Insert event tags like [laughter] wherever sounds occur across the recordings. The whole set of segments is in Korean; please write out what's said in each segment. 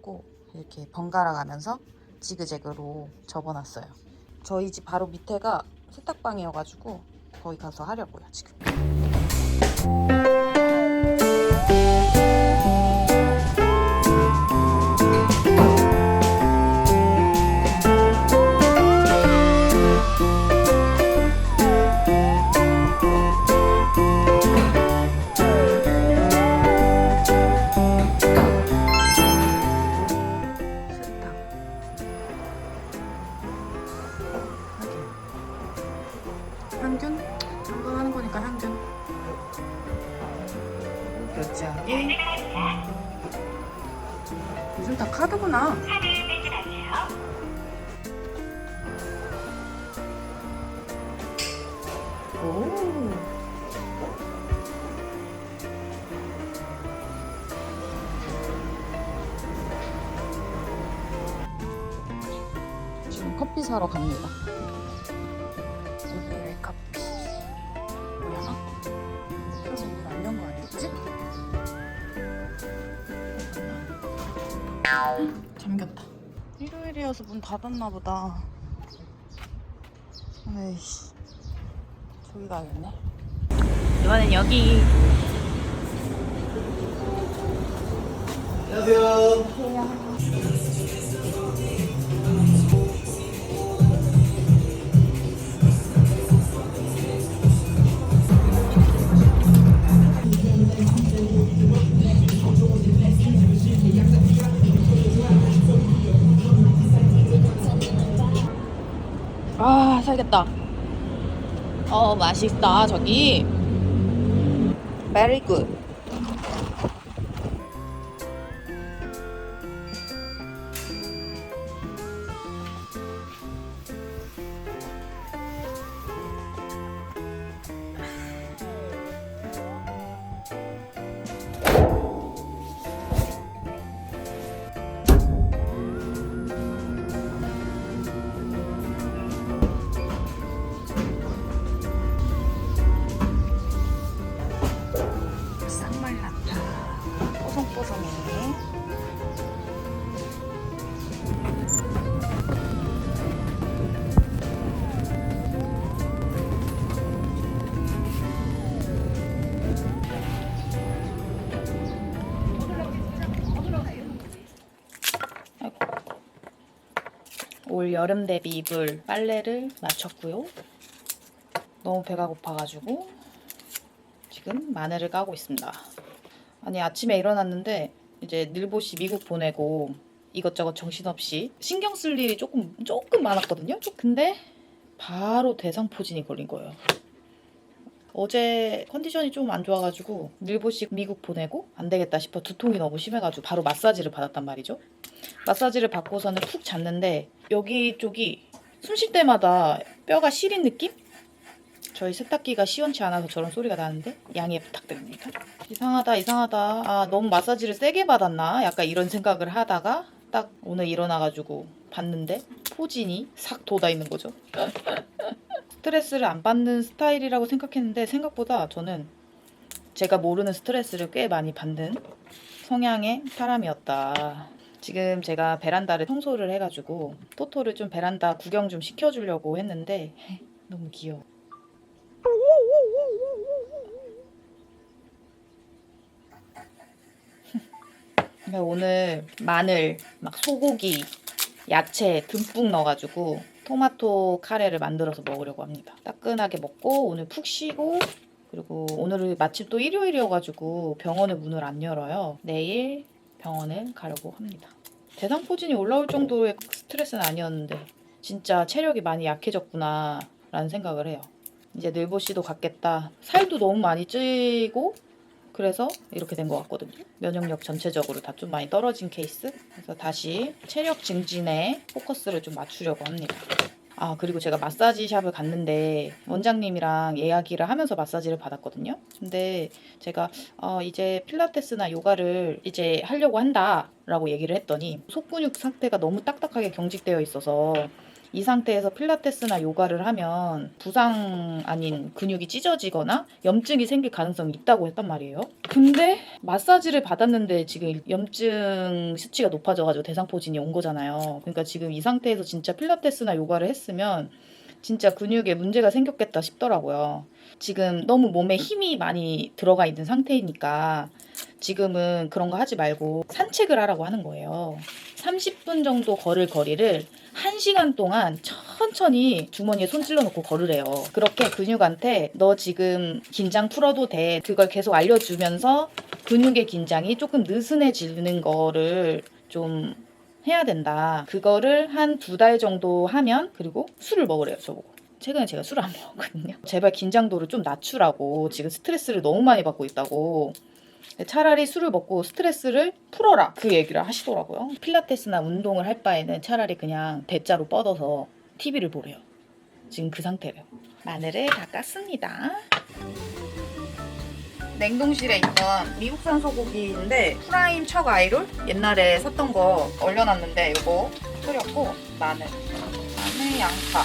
하려고 이렇게 번갈아 가면서 지그재그로 접어놨어요. 저희 집 바로 밑에가 세탁방이어가지고 거기 가서 하려고요 지금. 결제하기. 요즘 다 카드구나. 오. 지금 커피 사러 갑니다. 잠겼다. 일요일이어서 문 닫았나 보다. 에이씨. 저기 가야겠네. 이번엔 여기. 아, 살겠다. 어, 맛있다, 저기. Very good. 올 여름 대비 이불 빨래를 마쳤고요. 너무 배가 고파가지고 지금 마늘을 까고 있습니다. 아니 아침에 일어났는데 이제 늘보시 미국 보내고 이것저것 정신없이 신경 쓸 일이 조금 조금 많았거든요. 조- 근데 바로 대상포진이 걸린 거예요. 어제 컨디션이 좀 안 좋아가지고 늘보시 미국 보내고 안 되겠다 싶어 두통이 너무 심해가지고 바로 마사지를 받았단 말이죠. 마사지를 받고서는 푹 잤는데 여기 쪽이 숨 쉴 때마다 뼈가 시린 느낌? 저희 세탁기가 시원치 않아서 저런 소리가 나는데 양해 부탁드립니다. 이상하다 이상하다 아 너무 마사지를 세게 받았나 약간 이런 생각을 하다가 딱 오늘 일어나가지고 봤는데 포진이 싹 돋아 있는 거죠. 스트레스를 안 받는 스타일이라고 생각했는데 생각보다 저는 제가 모르는 스트레스를 꽤 많이 받는 성향의 사람이었다. 지금 제가 베란다를 청소를 해가지고 토토를 좀 베란다 구경 좀 시켜주려고 했는데 너무 귀여워. [laughs] 오늘 마늘, 막 소고기, 야채 듬뿍 넣어가지고 토마토 카레를 만들어서 먹으려고 합니다. 따끈하게 먹고 오늘 푹 쉬고 그리고 오늘은 마침 또 일요일이어가지고 병원의 문을 안 열어요. 내일 병원을 가려고 합니다. 대상포진이 올라올 정도의 스트레스는 아니었는데 진짜 체력이 많이 약해졌구나 라는 생각을 해요. 이제 늘보시도 갔겠다. 살도 너무 많이 찌고 그래서 이렇게 된 것 같거든요. 면역력 전체적으로 다 좀 많이 떨어진 케이스. 그래서 다시 체력 증진에 포커스를 좀 맞추려고 합니다. 아 그리고 제가 마사지 샵을 갔는데 원장님이랑 이야기를 하면서 마사지를 받았거든요. 근데 제가 어, 이제 필라테스나 요가를 이제 하려고 한다라고 얘기를 했더니 속근육 상태가 너무 딱딱하게 경직되어 있어서 이 상태에서 필라테스나 요가를 하면 부상 아닌 근육이 찢어지거나 염증이 생길 가능성이 있다고 했단 말이에요. 근데 마사지를 받았는데 지금 염증 수치가 높아져가지고 대상포진이 온 거잖아요. 그러니까 지금 이 상태에서 진짜 필라테스나 요가를 했으면 진짜 근육에 문제가 생겼겠다 싶더라고요. 지금 너무 몸에 힘이 많이 들어가 있는 상태이니까 지금은 그런 거 하지 말고 산책을 하라고 하는 거예요. 30분 정도 걸을 거리를 1시간 동안 천천히 주머니에 손 찔러 놓고 걸으래요. 그렇게 근육한테 너 지금 긴장 풀어도 돼. 그걸 계속 알려주면서 근육의 긴장이 조금 느슨해지는 거를 좀 해야 된다. 그거를 한 두 달 정도 하면 그리고 술을 먹으래요, 저보고. 최근에 제가 술을 안 먹었거든요. 제발 긴장도를 좀 낮추라고. 지금 스트레스를 너무 많이 받고 있다고. 차라리 술을 먹고 스트레스를 풀어라. 그 얘기를 하시더라고요. 필라테스나 운동을 할 바에는 차라리 그냥 대자로 뻗어서 TV를 보래요. 지금 그 상태래요. 마늘을 다 깠습니다. 냉동실에 있던 미국산 소고기인데 프라임 척 아이롤? 옛날에 샀던 거 얼려놨는데 이거 끓였고 마늘, 마늘, 양파.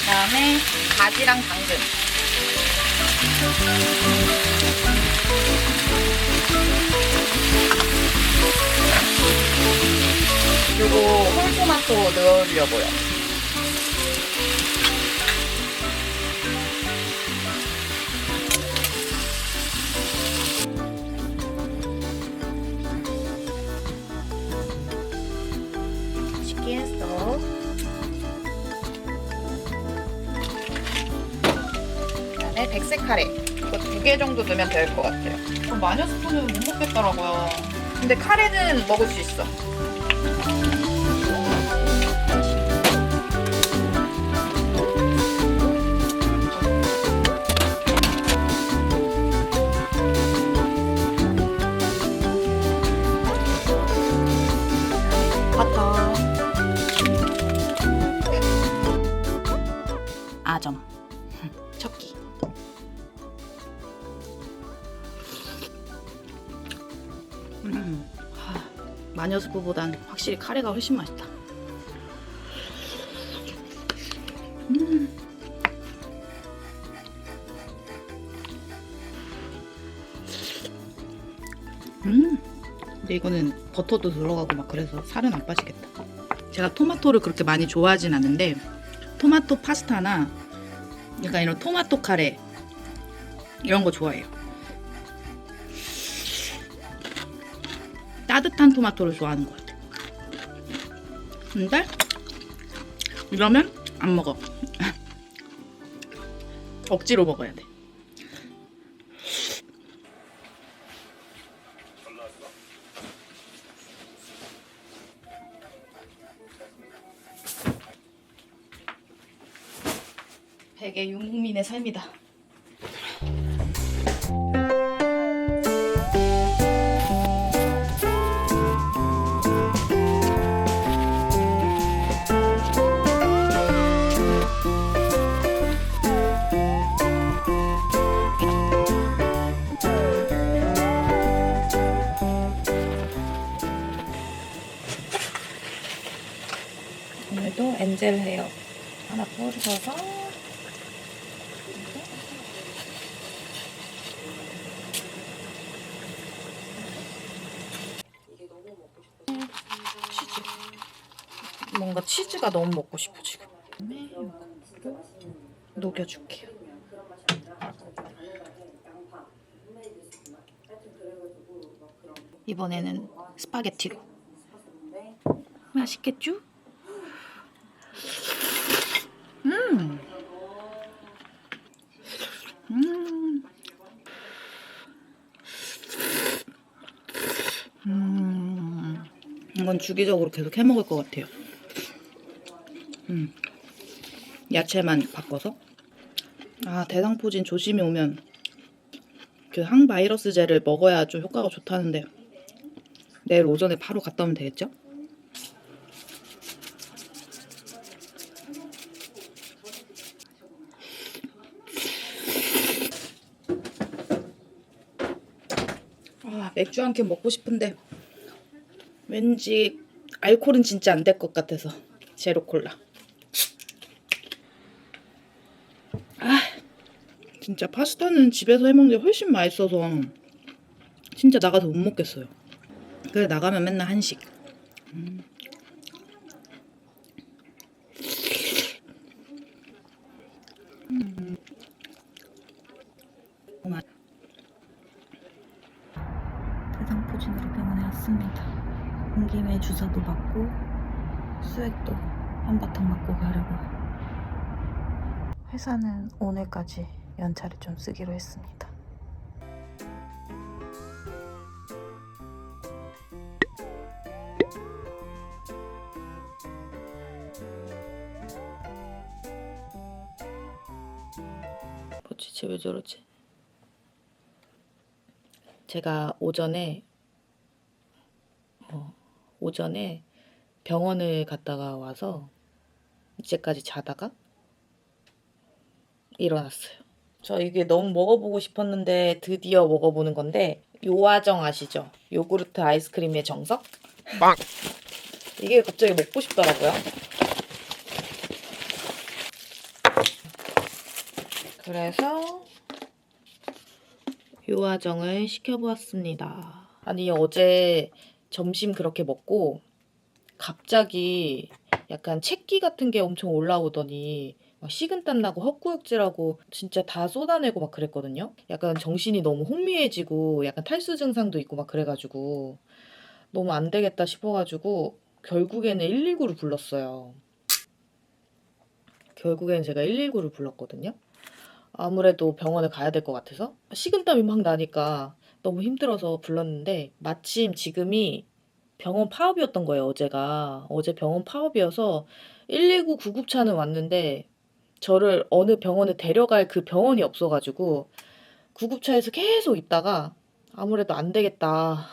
그 다음에 바지랑 당근. 그리고 홀토마토 넣으려고요. 넣으면 될 것 같아요. 저 마녀스프는 못 먹겠더라고요. 근데 카레는 먹을 수 있어. 마녀스프보단 확실히 카레가 훨씬 맛있다. 음. 음. 근데 이거는 버터도 들어가고 막 그래서 살은 안 빠지겠다. 제가 토마토를 그렇게 많이 좋아하진 않는데 토마토 파스타나 약간 이런 토마토 카레 이런 거 좋아해요. 따뜻한 토마토를 좋아하는 것 같아. 근데 이러면 안 먹어. [laughs] 억지로 먹어야 돼. 백의 유목민의 삶이다. 엔젤 헤어 하나 뿌려서 치즈. 뭔가 치즈가 너무 먹고 싶어 지금. 이거로 녹여줄게요. 이번에는 스파게티로. 맛있겠죠? 음. 음. 음. 이건 주기적으로 계속 해 먹을 것 같아요. 음. 야채만 바꿔서. 아, 대상포진 조심히 오면 그 항바이러스제를 먹어야 좀 효과가 좋다는데 내일 오전에 바로 갔다 오면 되겠죠? 아, 맥주 한 캔 먹고 싶은데 왠지 알코올은 진짜 안 될 것 같아서 제로 콜라. 아, 진짜 파스타는 집에서 해먹는 게 훨씬 맛있어서 진짜 나가서 못 먹겠어요. 그래 나가면 맨날 한식. 음. 음. 맛. 대상포진으로 병원에 왔습니다. 온 김에 주사도 맞고 수액도 한바탕 맞고 가려고요. 회사는 오늘까지 연차를 좀 쓰기로 했습니다. 뭐지, 쟤왜 저러지? 제가 오전에 어, 오전에 병원을 갔다가 와서 이제까지 자다가 일어났어요. 저 이게 너무 먹어보고 싶었는데 드디어 먹어보는 건데 요아정 아시죠? 요구르트 아이스크림의 정석? 빵. 이게 갑자기 먹고 싶더라고요. 그래서 요아정을 시켜보았습니다. 아니 어제 점심 그렇게 먹고 갑자기 약간 채기 같은 게 엄청 올라오더니 막 식은땀 나고 헛구역질하고 진짜 다 쏟아내고 막 그랬거든요. 약간 정신이 너무 혼미해지고 약간 탈수 증상도 있고 막 그래가지고 너무 안 되겠다 싶어가지고 결국에는 119를 불렀어요. 결국에는 제가 119를 불렀거든요. 아무래도 병원에 가야 될 것 같아서 식은땀이 막 나니까 너무 힘들어서 불렀는데 마침 지금이 병원 파업이었던 거예요 어제가 어제 병원 파업이어서 119 구급차는 왔는데 저를 어느 병원에 데려갈 그 병원이 없어가지고 구급차에서 계속 있다가 아무래도 안 되겠다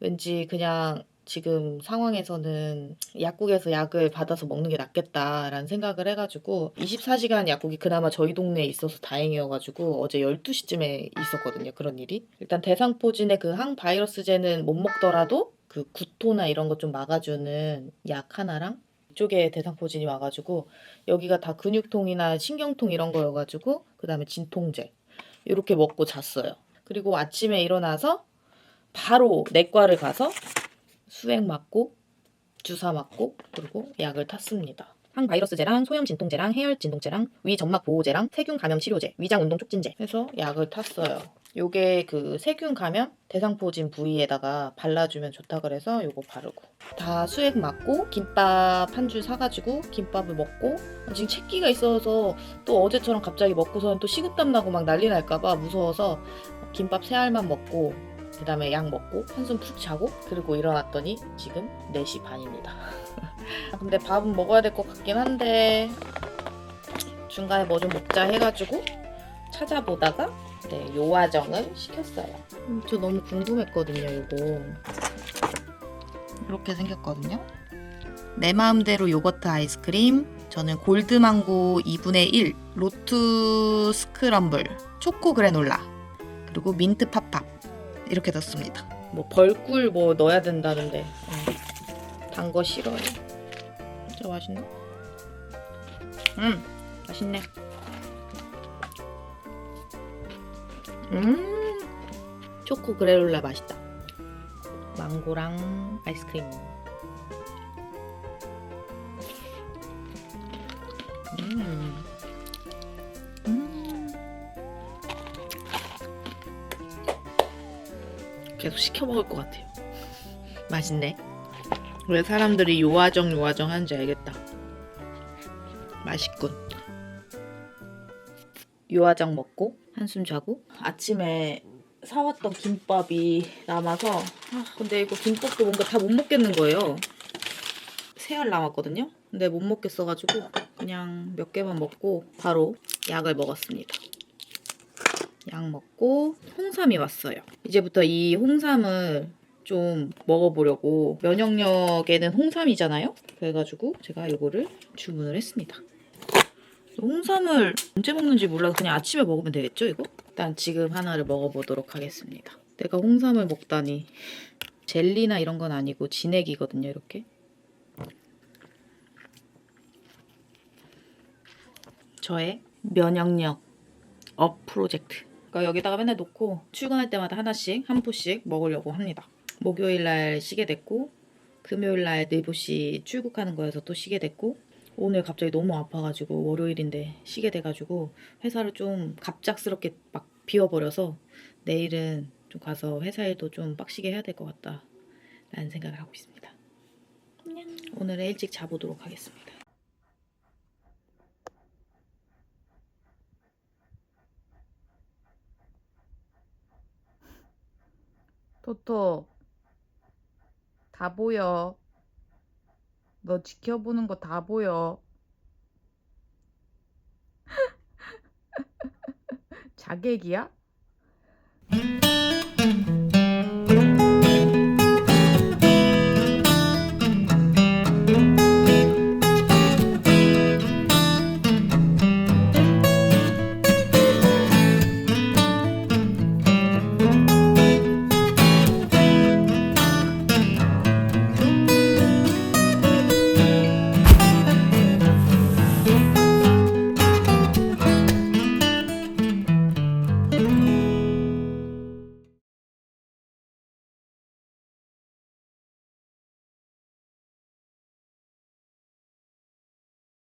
왠지 그냥 지금 상황에서는 약국에서 약을 받아서 먹는 게 낫겠다라는 생각을 해가지고 24시간 약국이 그나마 저희 동네에 있어서 다행이어가지고 어제 12시쯤에 있었거든요. 그런 일이. 일단 대상포진의 그 항바이러스제는 못 먹더라도 그 구토나 이런 거좀 막아주는 약 하나랑 이쪽에 대상포진이 와가지고 여기가 다 근육통이나 신경통 이런 거여가지고 그 다음에 진통제 이렇게 먹고 잤어요. 그리고 아침에 일어나서 바로 내과를 가서 수액 맞고 주사 맞고 그리고 약을 탔습니다. 항바이러스제랑 소염 진통제랑 해열 진통제랑 위 점막 보호제랑 세균 감염 치료제, 위장 운동 촉진제 해서 약을 탔어요. 요게 그 세균 감염 대상포진 부위에다가 발라주면 좋다 그래서 요거 바르고 다 수액 맞고 김밥 한 줄 사가지고 김밥을 먹고 지금 채기가 있어서 또 어제처럼 갑자기 먹고서는 또 식은땀 나고 막 난리 날까봐 무서워서 김밥 세 알만 먹고 그 다음에 약 먹고 한숨 푹 자고 그리고 일어났더니 지금 4시 반입니다. [laughs] 아, 근데 밥은 먹어야 될 것 같긴 한데 중간에 뭐 좀 먹자 해가지고 찾아보다가 네, 요아정을 시켰어요. 음, 저 너무 궁금했거든요, 이거. 이렇게 생겼거든요. 내 마음대로 요거트 아이스크림. 저는 골드망고 2분의 1, 로트 스크럼블, 초코 그래놀라, 그리고 민트 팝팝. 이렇게 넣습니다. 뭐 벌꿀 뭐 넣어야 된다는데 단 거 싫어요. 진짜 맛있네. 음 맛있네. 음 초코 그래놀라 맛있다. 망고랑 아이스크림. 음. 음. 계속 시켜 먹을 것 같아요. 맛있네. 왜 사람들이 요아정 요아정 하는지 알겠다. 맛있군. 요아정 먹고 한숨 자고 아침에 사왔던 김밥이 남아서 아, 근데 이거 김밥도 뭔가 다 못 먹겠는 거예요. 세알 남았거든요. 근데 못 먹겠어가지고 그냥 몇 개만 먹고 바로 약을 먹었습니다. 약 먹고 홍삼이 왔어요. 이제부터 이 홍삼을 좀 먹어보려고 면역력에는 홍삼이잖아요? 그래가지고 제가 이거를 주문을 했습니다. 홍삼을 언제 먹는지 몰라서 그냥 아침에 먹으면 되겠죠 이거? 일단 지금 하나를 먹어보도록 하겠습니다. 내가 홍삼을 먹다니 젤리나 이런 건 아니고 진액이거든요 이렇게. 저의 면역력 업 프로젝트. 그러니까 여기다가 맨날 놓고 출근할 때마다 하나씩 한 포씩 먹으려고 합니다. 목요일 날 쉬게 됐고 금요일 날 네보씨 출국하는 거여서 또 쉬게 됐고 오늘 갑자기 너무 아파가지고 월요일인데 쉬게 돼가지고 회사를 좀 갑작스럽게 막 비워버려서 내일은 좀 가서 회사 일도 좀 빡시게 해야 될 것 같다 라는 생각을 하고 있습니다. 오늘은 일찍 자보도록 하겠습니다. 토토 다 보여. 너 지켜보는 거 다 보여. [laughs] 자객이야?